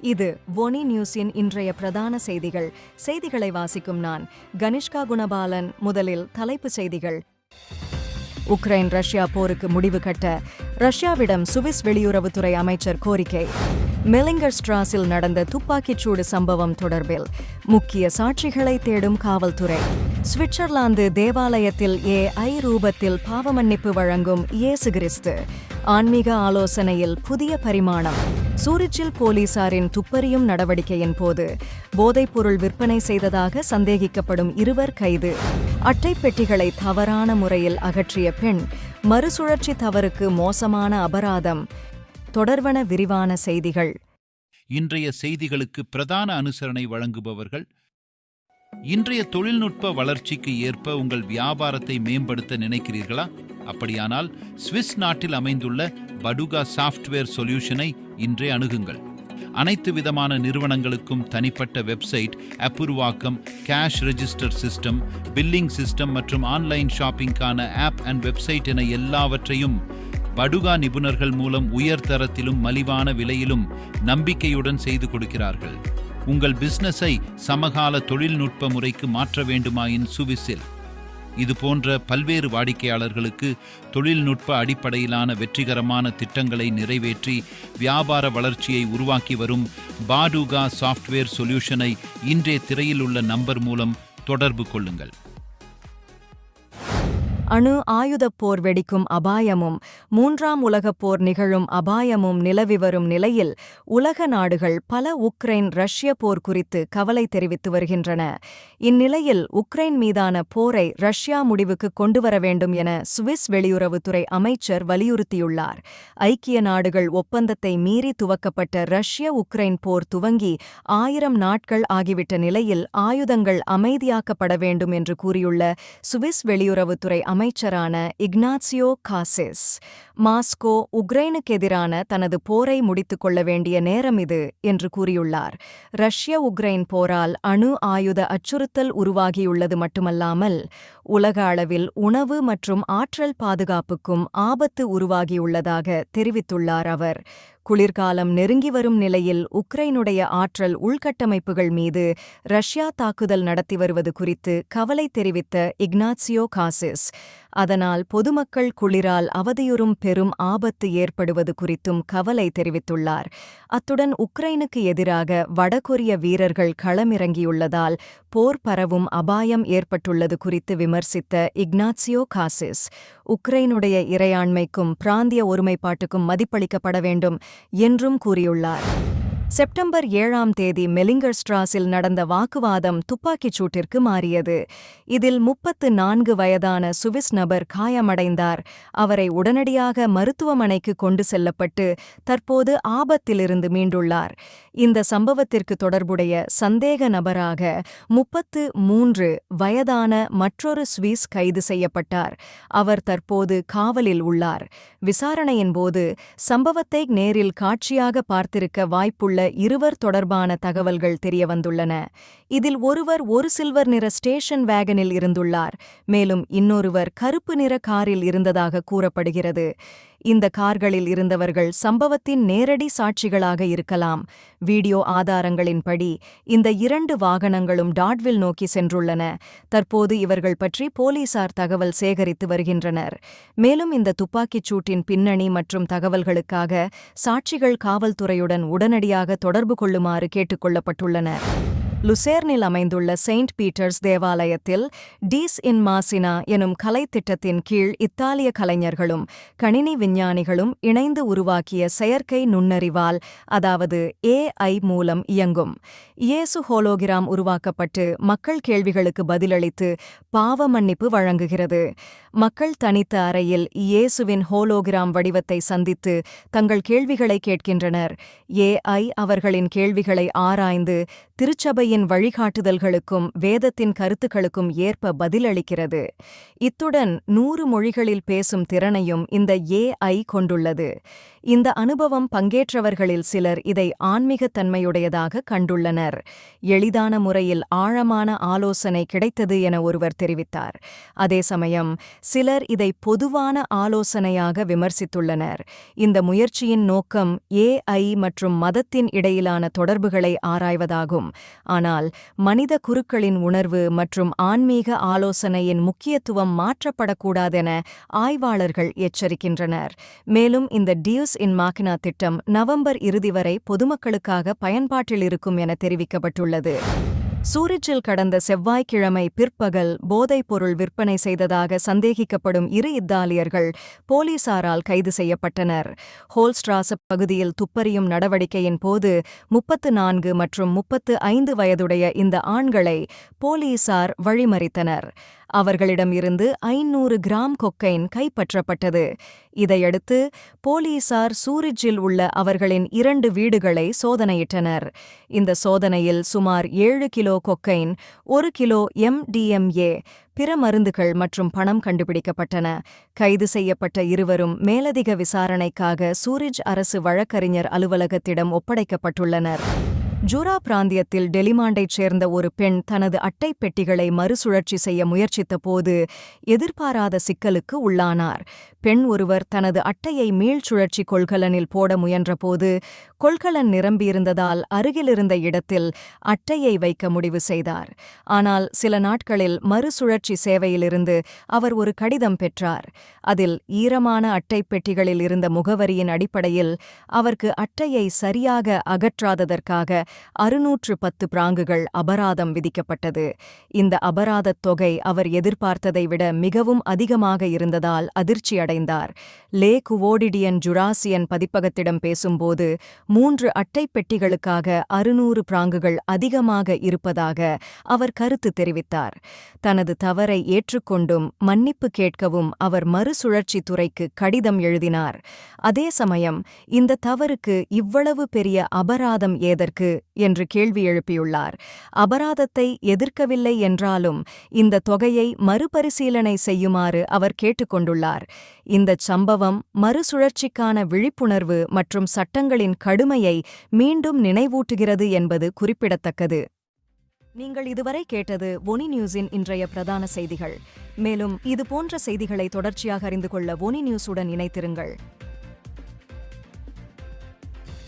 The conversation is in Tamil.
இது ஒனி நியூஸின் இன்றைய பிரதான செய்திகள். செய்திகளை வாசிக்கும் நான் கனிஷ்கா குணபாலன். முதலில் தலைப்புச் செய்திகள். உக்ரைன் ரஷ்யா போருக்கு முடிவு கட்ட ரஷ்யாவிடம் சுவிஸ் வெளியுறவுத்துறை அமைச்சர் கோரிக்கை. மெலிங்கர் ஸ்ட்ராஸில் நடந்த துப்பாக்கிச்சூடு சம்பவம் தொடர்பில் முக்கிய சாட்சிகளை தேடும் காவல்துறை. சுவிட்சர்லாந்து தேவாலயத்தில் ஏ ஐ ரூபத்தில் பாவமன்னிப்பு வழங்கும் இயேசு கிறிஸ்து. ஆன்மீக ஆலோசனையில் புதிய பரிமாணம். சூரிச்சில் போலீசாரின் துப்பறியும் நடவடிக்கையின் போது போதைப்பொருள் விற்பனை செய்ததாக சந்தேகிக்கப்படும் இருவர் கைது. அட்டை பெட்டிகளை தவறான முறையில் அகற்றிய பெண் மறுசுழற்சி தவறுக்கு மோசமான அபராதம். தொடர்வன விரிவான செய்திகள். இன்றைய செய்திகளுக்கு பிரதான அனுசரணை வழங்குபவர்கள் இன்றைய தொழில்நுட்ப வளர்ச்சிக்கு ஏற்ப உங்கள் வியாபாரத்தை மேம்படுத்த நினைக்கிறீர்களா? அப்படியானால் சுவிஸ் நாட்டில் அமைந்துள்ள படுகா சாஃப்ட்வேர் சொல்யூஷனை இன்றே அணுகுங்கள். அனைத்து விதமான நிறுவனங்களுக்கும் தனிப்பட்ட website அப்புருவாக்கம் cash register system billing system மற்றும் ஆன்லைன் ஷாப்பிங்கான ஆப் அண்ட் வெப்சைட் என எல்லாவற்றையும் படுகா நிபுணர்கள் மூலம் உயர் தரத்திலும் மலிவான விலையிலும் நம்பிக்கையுடன் செய்து கொடுக்கிறார்கள். உங்கள் பிஸ்னஸை சமகால தொழில்நுட்ப முறைக்கு மாற்ற வேண்டுமாயின் சுவிசில். இது போன்ற பல்வேறு வாடிக்கையாளர்களுக்கு தொழில்நுட்ப அடிப்படையிலான வெற்றிகரமான திட்டங்களை நிறைவேற்றி வியாபார வளர்ச்சியை உருவாக்கி வரும் பாடுகா சாஃப்ட்வேர் சொல்யூஷனை இன்றே திரையில் உள்ள நம்பர் மூலம் தொடர்பு கொள்ளுங்கள். அணு ஆயுதப் போர் வெடிக்கும் அபாயமும் மூன்றாம் உலகப் போர் நிகழும் அபாயமும் நிலவி வரும் நிலையில் உலக நாடுகள் பல உக்ரைன் ரஷ்ய போர் குறித்து கவலை தெரிவித்து வருகின்றன. இந்நிலையில் உக்ரைன் மீதான போரை ரஷ்யா முடிவுக்கு கொண்டுவர வேண்டும் என சுவிஸ் வெளியுறவுத்துறை அமைச்சர் வலியுறுத்தியுள்ளார். ஐக்கிய நாடுகள் ஒப்பந்தத்தை மீறி துவக்கப்பட்ட ரஷ்ய உக்ரைன் போர் துவங்கி ஆயிரம் நாட்கள் ஆகிவிட்ட நிலையில் ஆயுதங்கள் அமைதியாக்கப்பட வேண்டும் என்று கூறியுள்ள சுவிஸ் வெளியுறவுத்துறை அமைச்சரான இக்னாசியோ காசிஸ் மாஸ்கோ உக்ரைனுக்கு எதிரான தனது போரை முடித்துக் கொள்ள வேண்டிய நேரம் இது என்று கூறியுள்ளார். ரஷ்ய உக்ரைன் போரால் அணு ஆயுத அச்சுறுத்தல் உருவாகியுள்ளது மட்டுமல்லாமல் உலக அளவில் உணவு மற்றும் ஆற்றல் பாதுகாப்புக்கும் ஆபத்து உருவாகியுள்ளதாக தெரிவித்துள்ளார் அவர். குளிர்காலம் நெருங்கி வரும் நிலையில் உக்ரைனுடைய ஆற்றல் உள்கட்டமைப்புகள் மீது ரஷ்யா தாக்குதல் நடத்தி வருவது குறித்து கவலை தெரிவித்த இக்னாசியோ காசிஸ். அதனால் பொதுமக்கள் குளிரால் அவதியுறும் பெரும் ஆபத்து ஏற்படுவது குறித்தும் கவலை தெரிவித்துள்ளார். அத்துடன் உக்ரைனுக்கு எதிராக வடகொரிய வீரர்கள் களமிறங்கியுள்ளதால் போர் பரவும் அபாயம் ஏற்பட்டுள்ளது குறித்து விமர்சித்த இக்னாசியோ காசிஸ். உக்ரைனுடைய இறையாண்மைக்கும் பிராந்திய ஒருமைப்பாட்டுக்கும் மதிப்பளிக்கப்பட வேண்டும் என்றும் கூறியுள்ளார். செப்டம்பர் ஏழாம் தேதி மெலிங்கர் ஸ்ட்ராஸில் நடந்த வாக்குவாதம் துப்பாக்கிச் சூட்டிற்கு மாறியது. இதில் முப்பத்து நான்கு வயதான சுவிஸ் நபர் காயமடைந்தார். அவரை உடனடியாக மருத்துவமனைக்கு கொண்டு செல்லப்பட்டு தற்போது ஆபத்திலிருந்து மீண்டுள்ளார். இந்த சம்பவத்திற்கு தொடர்புடைய சந்தேக நபராக முப்பத்து மூன்று வயதான மற்றொரு சுவிஸ் கைது செய்யப்பட்டார். அவர் தற்போது காவலில் உள்ளார். விசாரணையின் போது சம்பவத்தை நேரில் காட்சியாக பார்த்திருக்க வாய்ப்புள்ள இருவர் தொடர்பான தகவல்கள் தெரியவந்துள்ளன. இதில் ஒருவர் ஒரு சில்வர் நிற ஸ்டேஷன் வேகனில் இருந்துள்ளார். மேலும் இன்னொருவர் கருப்பு நிற காரில் இருந்ததாக கூறப்படுகிறது. இந்த கார்களில் இருந்தவர்கள் சம்பவத்தின் நேரடி சாட்சிகளாக இருக்கலாம். வீடியோ ஆதாரங்களின்படி இந்த இரண்டு வாகனங்களும் டாட்வில் நோக்கி சென்றுள்ளன. தற்போது இவர்கள் பற்றி போலீசார் தகவல் சேகரித்து வருகின்றனர். மேலும் இந்த துப்பாக்கிச் சூட்டின் பின்னணி மற்றும் தகவல்களுக்காக சாட்சிகள் காவல்துறையுடன் உடனடியாக தொடர்பு கொள்ளுமாறு கேட்டுக்கொள்ளப்பட்டுள்ளனர் லுசேர்னில் அமைந்துள்ள செயின்ட் பீட்டர்ஸ் தேவாலயத்தில் டீஸ் இன் மாசினா எனும் கலைத்திட்டத்தின் கீழ் இத்தாலிய கலைஞர்களும் கணினி விஞ்ஞானிகளும் இணைந்து உருவாக்கிய செயற்கை நுண்ணறிவால் அதாவது ஏஐ மூலம் இயங்கும். இயேசு ஹோலோகிராம் உருவாக்கப்பட்டு மக்கள் கேள்விகளுக்கு பதிலளித்து பாவ மன்னிப்பு வழங்குகிறது. மக்கள் தனித்த அறையில் இயேசுவின் ஹோலோகிராம் வடிவத்தை சந்தித்து தங்கள் கேள்விகளை கேட்கின்றனர். ஏஐ அவர்களின் கேள்விகளை ஆராய்ந்து திருச்சபை நம்பிக்கையின் வழிகாட்டுதல்களுக்கும் வேதத்தின் கருத்துக்களுக்கும் ஏற்ப பதிலளிக்கிறது. இத்துடன் நூறு மொழிகளில் பேசும் திறனையும் இந்த ஏஐ கொண்டுள்ளது. இந்த அனுபவம் பங்கேற்றவர்களில் சிலர் இதை ஆன்மீகத்தன்மையுடையதாக கண்டுள்ளனர். எளிதான முறையில் ஆழமான ஆலோசனை கிடைத்தது என ஒருவர் தெரிவித்தார். அதே சமயம் சிலர் இதை பொதுவான ஆலோசனையாக விமர்சித்துள்ளனர். இந்த முயற்சியின் நோக்கம் ஏஐ மற்றும் மதத்தின் இடையிலான தொடர்புகளை ஆராய்வதாகும். ஆனால் மனித குருக்களின் உணர்வு மற்றும் ஆன்மீக ஆலோசனையின் முக்கியத்துவம் மாற்றப்படக்கூடாதென ஆய்வாளர்கள் எச்சரிக்கின்றனர். மேலும் இந்த டியூஸ் இன் மாக்கினா திட்டம் நவம்பர் இறுதி வரை பொதுமக்களுக்காக பயன்பாட்டில் இருக்கும் என தெரிவிக்கப்பட்டுள்ளது. சூரிச்சில் கடந்த செவ்வாய்க்கிழமை பிற்பகல் போதைப்பொருள் விற்பனை செய்ததாக சந்தேகிக்கப்படும் இரு இத்தாலியர்கள் போலீசாரால் கைது செய்யப்பட்டனர். ஹோல்ஸ்ட்ராஸ் பகுதியில் துப்பறியும் நடவடிக்கையின் போது முப்பத்து நான்கு மற்றும் முப்பத்து ஐந்து வயதுடைய இந்த ஆண்களை போலீசார் வழிமறித்தனர். அவர்களிடமிருந்து ஐநூறு கிராம் கொக்கைன் கைப்பற்றப்பட்டது. இதையடுத்து போலீசார் சூரிஜில் உள்ள அவர்களின் இரண்டு வீடுகளை சோதனையிட்டனர். இந்த சோதனையில் சுமார் ஏழு கிலோ கொக்கைன் ஒரு கிலோ எம்டிஎம்ஏ பிற மருந்துகள் மற்றும் பணம் கண்டுபிடிக்கப்பட்டன. கைது செய்யப்பட்ட இருவரும் மேலதிக விசாரணைக்காக சூரிஜ் அரசு வழக்கறிஞர் அலுவலகத்திடம் ஒப்படைக்கப்பட்டுள்ளனர். ஜூரா பிராந்தியத்தில் டெலிமாண்டைச் சேர்ந்த ஒரு பெண் தனது அட்டைப் பெட்டிகளை மறுசுழற்சி செய்ய முயற்சித்தபோது எதிர்பாராத சிக்கலுக்கு உள்ளானார். பெண் ஒருவர் தனது அட்டையை மீள்சுழற்சி கொள்கலனில் போட முயன்றபோது கொள்கலன் நிரம்பியிருந்ததால் அருகிலிருந்த இடத்தில் அட்டையை வைக்க முடிவு செய்தார். ஆனால் சில நாட்களில் மறுசுழற்சி சேவையிலிருந்து அவர் ஒரு கடிதம் பெற்றார். அதில் ஈரமான அட்டைப் பெட்டிகளில் இருந்த முகவரியின் அடிப்படையில் அவருக்கு அட்டையை சரியாக அகற்றாததற்காக அறுநூற்று பத்து பிராங்குகள் அபராதம் விதிக்கப்பட்டது. இந்த அபராதத் தொகை அவர் எதிர்பார்த்ததை விட மிகவும் அதிகமாக இருந்ததால் அதிர்ச்சியடைந்தார் லே குவோடிடியன் ஜுராசியன் பதிப்பகத்திடம் பேசும்போது மூன்று அட்டைப் பெட்டிகளுக்காக அறுநூறு பிராங்குகள் அதிகமாக இருப்பதாக அவர் கருத்து தெரிவித்தார். தனது தவறை ஏற்றுக்கொண்டும் மன்னிப்பு கேட்கவும் அவர் மறுசுழற்சி துறைக்கு கடிதம் எழுதினார். அதே சமயம் இந்த தவறுக்கு இவ்வளவு பெரிய அபராதம் ஏதற்கு என்று கேள்வி எழுப்பியுள்ளார். அபராதத்தை எதிர்க்கவில்லை என்றாலும் இந்த தொகையை மறுபரிசீலனை செய்யுமாறு அவர் கேட்டுக்கொண்டுள்ளார். இந்தச் சம்பவம் மறுசுழற்சிக்கான விழிப்புணர்வு மற்றும் சட்டங்களின் கடுமையை மீண்டும் நினைவூட்டுகிறது என்பது குறிப்பிடத்தக்கது. நீங்கள் இதுவரை கேட்டது ஒனி நியூஸின் இன்றைய பிரதான செய்திகள். மேலும் இது போன்ற செய்திகளை தொடர்ச்சியாக அறிந்து கொள்ள ஒனி நியூஸுடன் இணைத்திருங்கள்